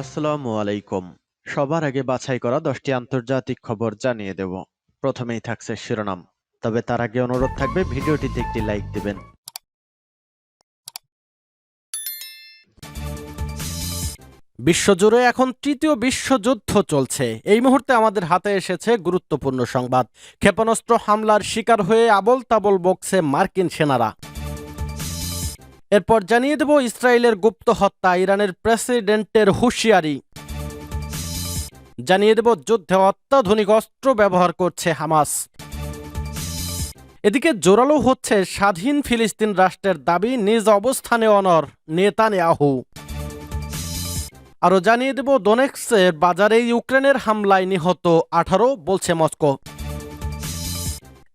আসসালামু আলাইকুম। সবার আগে বাছাই করা দশটি আন্তর্জাতিক খবর জানিয়ে দেব। প্রথমেই থাকছে শিরোনাম। তবে তার আগে অনুরোধ থাকবে, ভিডিওটিতে একটি লাইক দিবেন। বিশ্বজুড়ে এখন তৃতীয় বিশ্বযুদ্ধ চলছে। এই মুহূর্তে আমাদের হাতে এসেছে গুরুত্বপূর্ণ সংবাদ। ক্ষেপণাস্ত্র হামলার শিকার হয়ে আবল তাবল বকছে মার্কিন সেনারা। এরপর জানিয়ে দেব ইসরায়েলের গুপ্ত হত্যা, ইরানের প্রেসিডেন্টের হুঁশিয়ারি। জানিয়ে দেব যুদ্ধে অত্যাধুনিক অস্ত্র ব্যবহার করছে হামাস। এদিকে জোরালো হচ্ছে স্বাধীন ফিলিস্তিন রাষ্ট্রের দাবি, নিজ অবস্থানে অনর নেতানিয়াহু। আরও জানিয়ে দেব দোনেক্সের বাজারে ইউক্রেনের হামলায় নিহত আঠারো, বলছে মস্কো।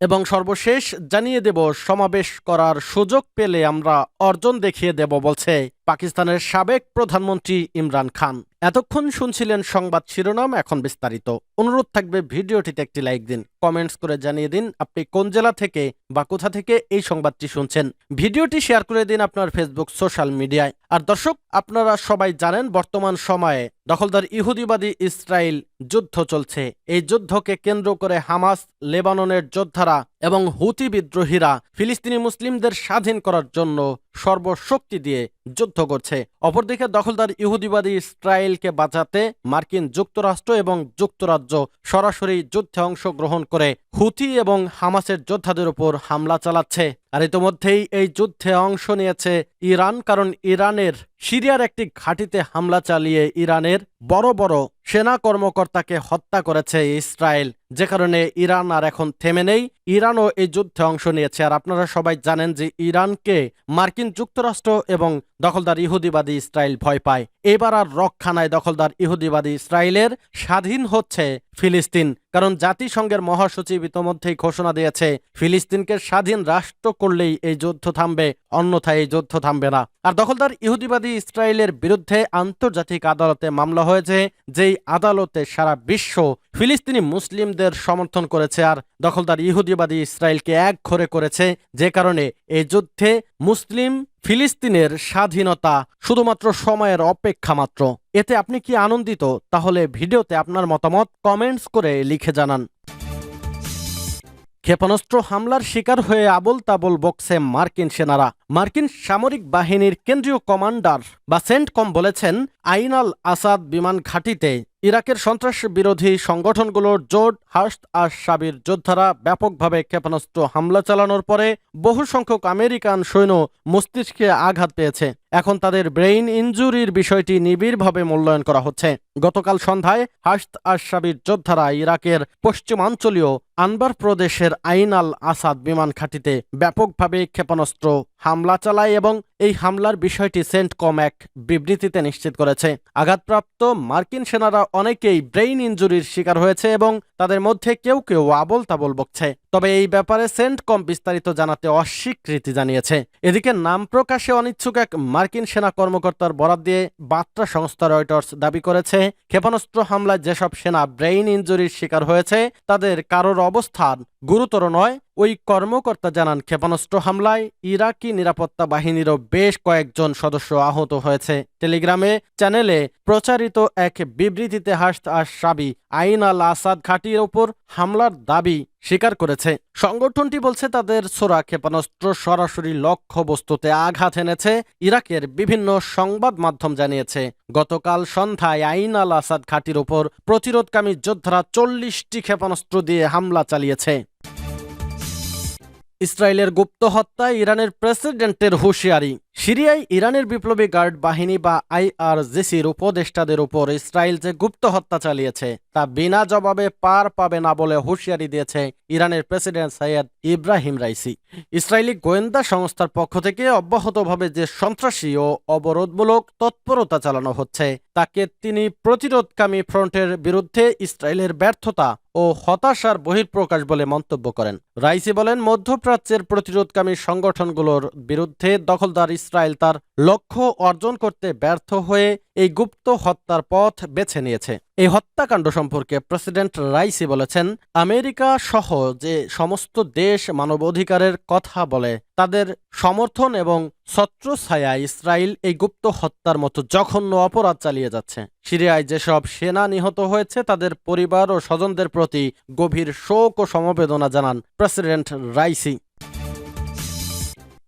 এবং সর্বশেষ জানিয়ে দেব সমাবেশ করার সুযোগ পেলে আমরা অর্জন দেখিয়ে দেব বলছে। পাকিস্তানের সাবেক প্রধানমন্ত্রী ইমরান খান। এতক্ষণ শুনছিলেন সংবাদ শিরোনাম, এখন বিস্তারিত। অনুরোধ থাকবে ভিডিওটিতে একটি লাইক দিন, কমেন্টস করে জানিয়ে দিন আপনি কোন জেলা থেকে বা কোথা থেকে এই সংবাদটি শুনছেন। ভিডিওটি শেয়ার করে দিন আপনার ফেসবুক সোশ্যাল মিডিয়ায়। আর দর্শক, আপনারা সবাই জানেন বর্তমান সময়ে দখলদার ইহুদিবাদী ইসরায়েল যুদ্ধ চলছে। এই যুদ্ধকে কেন্দ্র করে হামাস, লেবাননের যোদ্ধারা এবং হুতি বিদ্রোহীরা ফিলিস্তিনি মুসলিমদের স্বাধীন করার জন্য সর্বশক্তি দিয়ে যুদ্ধ করছে। অপরদিকে দখলদার ইহুদিবাদী ইসরায়েলকে বাঁচাতে মার্কিন যুক্তরাষ্ট্র এবং যুক্তরাজ্য সরাসরি যুদ্ধে অংশগ্রহণ করে হুথি এবং হামাসের যোদ্ধাদের উপর হামলা চালাচ্ছে। আর ইতোমধ্যেই এই যুদ্ধে অংশ নিয়েছে ইরান, কারণ ইরানের সিরিয়ার একটি ঘাঁটিতে হামলা চালিয়ে ইরানের বড় বড় সেনা কর্মকর্তাকে হত্যা করেছে ইসরায়েল। যে কারণে ইরান আর এখন থেমে নেই। ইরানও এই যুদ্ধে অংশ নিয়েছে। আর আপনারা সবাই জানেন যে ইরানকে মার্কিন যুক্তরাষ্ট্র এবং দখলদার ইহুদিবাদী ইসরায়েল ভয় পায়। এবার আর রক্ষা নাই দখলদার ইহুদিবাদী ইসরায়েলের স্বাধীন হচ্ছে ফিলিস্তিন, কারণ জাতিসংঘের মহাসচিব ইতোমধ্যেই ঘোষণা দিয়েছে, ফিলিস্তিনকে স্বাধীন রাষ্ট্র করলেই এই যুদ্ধ থামবে, অন্যথায় এই যুদ্ধ থামবে না। আর দখলদার ইহুদিবাদী ইসরায়েলের বিরুদ্ধে আন্তর্জাতিক আদালতে মামলা হয়েছে, যেই আদালতে সারা বিশ্ব ফিলিস্তিনি মুসলিমদের সমর্থন করেছে, আর দখলদার ইহুদিবাদী ইসরায়েলকে এক ঘরে করেছে, যে কারণে এই যুদ্ধে মুসলিম ফিলিস্তিনের স্বাধীনতা শুধুমাত্র সময়ের অপেক্ষা মাত্র। এতে আপনি কি আনন্দিত? তাহলে ভিডিওতে আপনার মতামত কমেন্টস করে লিখে জানান। ক্ষেপণাস্ত্র হামলার শিকার হয়ে আবল তাবল বকছে মার্কিন সেনারা। মার্কিন সামরিক বাহিনীর কেন্দ্রীয় কমান্ডার বা সেন্টকম বলেছেন আইনাল আসাদ বিমান ঘাঁটিতে ইরাকের সন্ত্রাস বিরোধী সংগঠনগুলোর জোট হাস্ট আর সাবির যোদ্ধারা ব্যাপকভাবে ক্ষেপণাস্ত্র হামলা চালানোর পরে বহু সংখ্যক আমেরিকান সৈন্য মস্তিষ্কে আঘাত পেয়েছে। এখন তাদের ব্রেইন ইঞ্জুরির বিষয়টি নিবিড়ভাবে মূল্যায়ন করা হচ্ছে। গতকাল সন্ধ্যায় হাস্ত আশাবির যোদ্ধারা ইরাকের পশ্চিমাঞ্চলীয় আনবার প্রদেশের আইনাল আসাদ বিমান ঘাঁটিতে ব্যাপকভাবে ক্ষেপণাস্ত্র হামলা চালায় এবং এই হামলার বিষয়টি সেন্ট কম এক বিবৃতিতে নিশ্চিত করেছে। আঘাতপ্রাপ্ত মার্কিন সেনারা অনেকেই ব্রেইন ইঞ্জুরির শিকার হয়েছে এবং তাদের মধ্যে কেউ কেউ আবল তাবল বকছে। তবে এই ব্যাপারে সেন্টকম বিস্তারিত জানাতে অস্বীকৃতি জানিয়েছে। এদিকে নাম প্রকাশে অনিচ্ছুক এক মার্কিন সেনা কর্মকর্তার বরাদ দিয়ে বার্তা সংস্থা রয়টার্স দাবি করেছে, ক্ষেপণাস্ত্র হামলায় যেসব সেনা ব্রেইন ইঞ্জুরির শিকার হয়েছে, তাদের কারোর অবস্থান গুরুতর নয়। ওই কর্মকর্তা জানান, ক্ষেপণাস্ত্র হামলায় ইরাকি নিরাপত্তা বাহিনীরও বেশ কয়েকজন সদস্য আহত হয়েছে। টেলিগ্রামে চ্যানেলে প্রচারিত এক বিবৃতিতে হাসত আশাবি আইন আল আসাদ ঘাঁটির ওপর হামলার দাবি স্বীকার করেছে। সংগঠনটি বলছে, তাদের সোরা ক্ষেপণাস্ত্র সরাসরি লক্ষ্য বস্তুতে আঘাত এনেছে। ইরাকের বিভিন্ন সংবাদ মাধ্যম জানিয়েছে, গতকাল সন্ধ্যায় আইন আল আসাদ ঘাঁটির ওপর প্রতিরোধকামী যোদ্ধারা চল্লিশটি ক্ষেপণাস্ত্র দিয়ে হামলা চালিয়েছে। ইসরায়েলের গুপ্ত হত্যায় ইরানের প্রেসিডেন্টের হুঁশিয়ারি। সিরিয়ায় ইরানের বিপ্লবী গার্ড বাহিনী বা আইআরজিসির উপদেষ্টাদের উপর ইসরায়েল যে গুপ্ত হত্যা চালিয়েছে, তা বিনা জবাবে পার পাবে না বলে হুঁশিয়ারি দিয়েছে ইরানের president Sayyid Ebrahim Raisi. Israeli গোয়েন্দা সংস্থার পক্ষ থেকে অব্যাহতভাবে যে সন্ত্রাসী ও অবরোধমূলক তৎপরতা চালানো হচ্ছে, তাকে তিনি প্রতিরোধকামী ফ্রন্টের বিরুদ্ধে ইসরায়েলের ব্যর্থতা ও হতাশার বহিঃপ্রকাশ বলে মন্তব্য করেন। রাইসি বলেন, মধ্যপ্রাচ্যের প্রতিরোধকামী সংগঠনগুলোর বিরুদ্ধে দখলদার ইসরায়েল তার লক্ষ্য অর্জন করতে ব্যর্থ হয়ে এই গুপ্ত হত্যার পথ বেছে নিয়েছে। এই হত্যাকাণ্ড সম্পর্কে প্রেসিডেন্ট রাইসি বলেছেন, আমেরিকা সহ যে সমস্ত দেশ মানবাধিকারের কথা বলে, তাদের সমর্থন এবং ছত্রছায়া ইসরায়েল এই গুপ্ত হত্যার মতো জঘন্য অপরাধ চালিয়ে যাচ্ছে। সিরিয়ায় যেসব সেনা নিহত হয়েছে, তাদের পরিবার ও স্বজনদের প্রতি গভীর শোক ও সমবেদনা জানান প্রেসিডেন্ট রাইসি।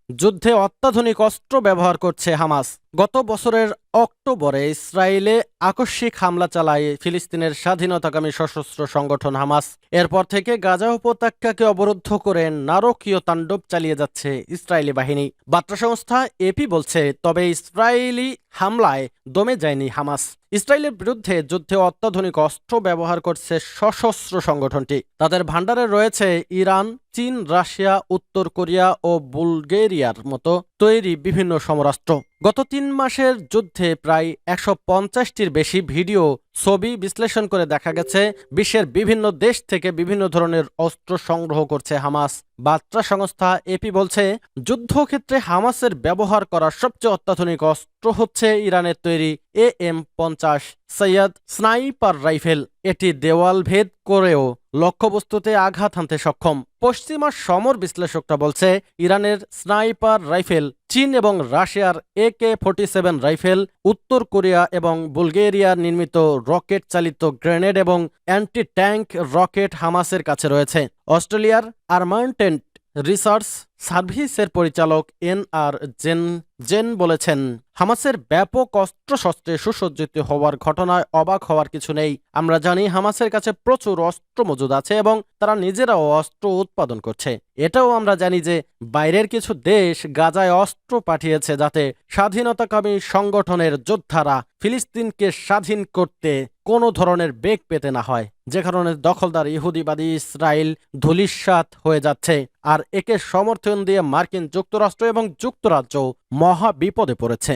যুদ্ধে অত্যাধুনিক অস্ত্র ব্যবহার করছে হামাস। গত বছরের অক্টোবরে ইসরায়েলে আকস্মিক হামলা চালায় ফিলিস্তিনের স্বাধীনতাকামী সশস্ত্র সংগঠন হামাস। এরপর থেকে গাজা উপত্যকাকে অবরুদ্ধ করে নারকীয় তাণ্ডব চালিয়ে যাচ্ছে ইসরায়েলি বাহিনী। বার্তা সংস্থা এপি বলছে, তবে ইসরায়েলি হামলায় দমে যায়নি হামাস। ইসরায়েলের বিরুদ্ধে যুদ্ধে অত্যাধুনিক অস্ত্র ব্যবহার করছে সশস্ত্র সংগঠনটি। তাদের ভাণ্ডারে রয়েছে ইরান, চীন, রাশিয়া, উত্তর কোরিয়া ও বুলগেরিয়ার মতো। তৈরি বিভিন্ন সমরাষ্ট্র গত তিন মাসের যুদ্ধে প্রায় একশো পঞ্চাশটির বেশি ভিডিও ছবি বিশ্লেষণ করে দেখা গেছে, বিশ্বের বিভিন্ন দেশ থেকে বিভিন্ন ধরনের অস্ত্র সংগ্রহ করছে হামাস। বার্তা সংস্থা এপি বলছে, যুদ্ধক্ষেত্রে হামাসের ব্যবহার করা সবচেয়ে অত্যাধুনিক অস্ত্র হচ্ছে ইরানের তৈরি এ এম পঞ্চাশ সৈয়দ স্নাইপার রাইফেল। এটি দেওয়াল ভেদ করেও লক্ষ্যবস্তুতে আঘাত হানতে সক্ষম। পশ্চিমা সমর বিশ্লেষকরা বলছে, ইরানের স্নাইপার রাইফেল চীন এবং রাশিয়ার A K forty seven rifle, উত্তর কোরিয়া এবং বুলগেরিয়ার নির্মিত রকেট চালিত গ্রেনেড এবং অ্যান্টি ট্যাঙ্ক রকেট হামাসের কাছে রয়েছে। অস্ট্রেলিয়ার আর্মান্টেন্ট রিসার্চ সার্ভিসের পরিচালক এন আর জেন জেন বলেছেন, হামাসের ব্যাপক অস্ত্রশস্ত্রে সুসজ্জিত হওয়ার ঘটনায় অবাক হওয়ার কিছু নেই। আমরা জানি হামাসের কাছে প্রচুর অস্ত্র মজুদ আছে এবং তারা নিজেরাও অস্ত্র উৎপাদন করছে। এটাও আমরা জানি যে বাইরের কিছু দেশ গাজায় অস্ত্র পাঠিয়েছে যাতে স্বাধীনতাকামী সংগঠনের যোদ্ধারা ফিলিস্তিনকে স্বাধীন করতে কোনো ধরনের বেগ পেতে না হয়। যে কারণে দখলদার ইহুদিবাদী ইসরায়েল ধুলিস্বাত হয়ে যাচ্ছে আর একে সমর্থন দিয়ে মার্কিন যুক্তরাষ্ট্র এবং যুক্তরাজ্য মহা বিপদে পড়েছে।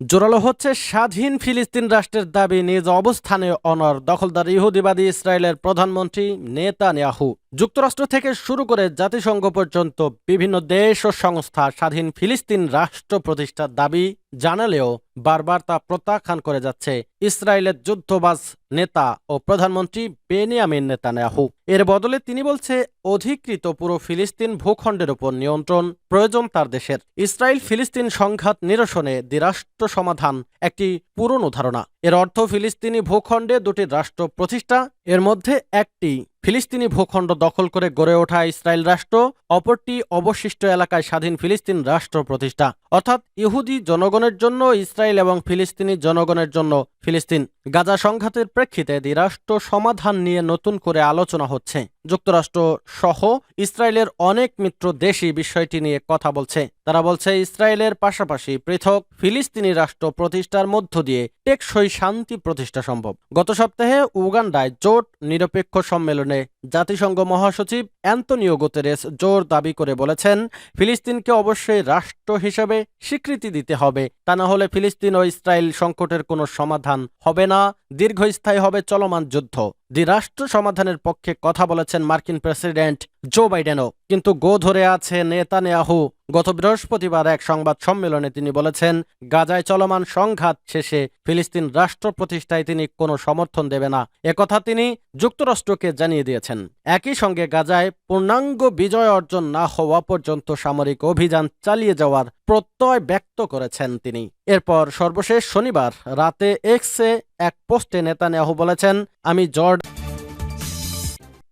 জোরালো হচ্ছে স্বাধীন ফিলিস্তিন রাষ্ট্রের দাবি, নিজ অবস্থানে অনর দখলদার ইহুদিবাদী ইসরায়েলের প্রধানমন্ত্রী নেতানিয়াহু। যুক্তরাষ্ট্র থেকে শুরু করে জাতিসংঘ পর্যন্ত বিভিন্ন দেশ ও সংস্থা স্বাধীন ফিলিস্তিন রাষ্ট্র প্রতিষ্ঠার দাবি জানালেও বারবার তা প্রত্যাখ্যান করে যাচ্ছে ইসরায়েলের যুদ্ধবাজ নেতা ও প্রধানমন্ত্রী বেনিয়ামিন নেতা নেতানিয়াহু। এর বদলে তিনি বলছে, অধিকৃত পুরো ফিলিস্তিন ভূখণ্ডের উপর নিয়ন্ত্রণ প্রয়োজন তার দেশের। ইসরায়েল ফিলিস্তিন সংঘাত নিরসনে দ্বিরাষ্ট্র সমাধান একটি পুরনো ধারণা। এর অর্থ ফিলিস্তিনি ভূখণ্ডে দুটি রাষ্ট্র প্রতিষ্ঠা এর মধ্যে একটি ফিলিস্তিনি ভূখণ্ড দখল করে গড়ে ওঠা ইসরায়েল রাষ্ট্র, অপরটি অবশিষ্ট এলাকায় স্বাধীন ফিলিস্তিন রাষ্ট্র প্রতিষ্ঠা। অর্থাৎ ইহুদি জনগণের জন্য ইসরায়েল এবং ফিলিস্তিনি জনগণের জন্য ফিলিস্তিন গাজা সংঘাতের প্রেক্ষিতে দ্বিরাষ্ট্র সমাধান নিয়ে নতুন করে আলোচনা হচ্ছে। যুক্তরাষ্ট্র সহ ইসরায়েলের অনেক মিত্র দেশই বিষয়টি নিয়ে কথা বলছে। তারা বলছে, ইসরায়েলের পাশাপাশি পৃথক ফিলিস্তিনি রাষ্ট্র প্রতিষ্ঠার মধ্য দিয়ে টেকসই শান্তি প্রতিষ্ঠা সম্ভব। গত সপ্তাহে উগান্ডায় জোট নিরপেক্ষ সম্মেলনে জাতিসংঘ মহাসচিব অ্যান্তনিও গোতেরেস জোর দাবি করে বলেছেন, ফিলিস্তিনকে অবশ্যই রাষ্ট্র হিসেবে স্বীকৃতি দিতে হবে। তা না হলে ফিলিস্তিন ও ইসরায়েল সংকটের কোনো সমাধান হবে না, দীর্ঘস্থায়ী হবে চলমান যুদ্ধ। দ্বিরাষ্ট্র সমাধানের পক্ষে কথা বলেছেন মার্কিন প্রেসিডেন্ট জো বাইডেনও। কিন্তু গো ধরে আছে নেতানিয়াহু। গত বৃহস্পতিবার এক সংবাদ সম্মেলনে তিনি বলেছেন, গাজায় চলমান সংঘাত শেষে ফিলিস্তিন রাষ্ট্র প্রতিষ্ঠায় তিনি কোনো সমর্থন দেবে না। একথা তিনি যুক্তরাষ্ট্রকে জানিয়ে দিয়েছেন। একই সঙ্গে গাজায় পূর্ণাঙ্গ বিজয় অর্জন না হওয়া পর্যন্ত সামরিক অভিযান চালিয়ে যাওয়ার প্রত্যয় ব্যক্ত করেছেন তিনি। এরপর সর্বশেষ শনিবার রাতে এক্সে এক পোস্টে নেতানিয়াহু বলেছেন, আমি জর্ড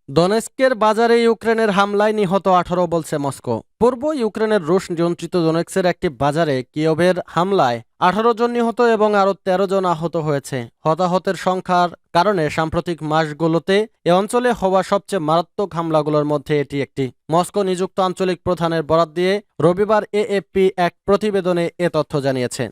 দনেস্কের বাজারে ইউক্রেনের হামলায় নিহত আঠারো বলছে মস্কো। পূর্ব ইউক্রেনের রুশ নিয়ন্ত্রিত দোনেক্সের একটি বাজারে কিয়ভের হামলায় আঠারো জন নিহত এবং আরও তেরো জন আহত হয়েছে। হতাহতের সংখ্যার কারণে সাম্প্রতিক মাসগুলোতে এ অঞ্চলে হওয়া সবচেয়ে মারাত্মক হামলাগুলোর মধ্যে এটি একটি। মস্কো নিযুক্ত আঞ্চলিক প্রধানের বরাত দিয়ে রবিবার এএফপি এক প্রতিবেদনে এ তথ্য জানিয়েছে।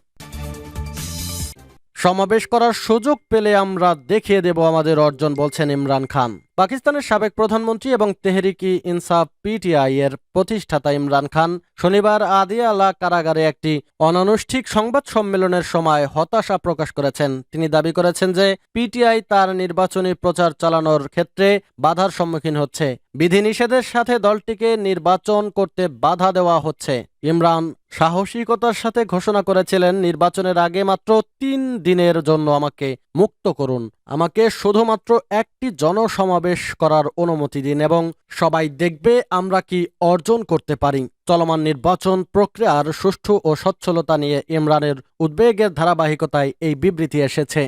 সমাবেশ করার সুযোগ পেলে আমরা দেখিয়ে দেব আমাদের অর্জন, বলছেন ইমরান খান। পাকিস্তানের সাবেক প্রধানমন্ত্রী এবং তেহরিকি ইনসাফ পিটিআই এর প্রতিষ্ঠাতা ইমরান খান শনিবার আদিয়ালা কারাগারে একটি অনানুষ্ঠিক সংবাদ সম্মেলনের সময় হতাশা প্রকাশ করেছেন। তিনি দাবি করেছেন যে পিটিআই তার নির্বাচনী প্রচার চালানোর ক্ষেত্রে বাধার সম্মুখীন হচ্ছে। বিধিনিষেধের সাথে দলটিকে নির্বাচন করতে বাধা দেওয়া হচ্ছে। ইমরান সাহসিকতার সাথে ঘোষণা করেছিলেন, নির্বাচনের আগে মাত্র তিন দিনের জন্য আমাকে মুক্ত করুন। আমাকে শুধুমাত্র একটি জনসমাবেশ করার অনুমতি দিন এবং সবাই দেখবে আমরা কি অর্জন করতে পারি। চলমান নির্বাচন প্রক্রিয়ার সুষ্ঠু ও সচ্ছলতা নিয়ে ইমরানের উদ্বেগের ধারাবাহিকতায় এই বিবৃতি এসেছে।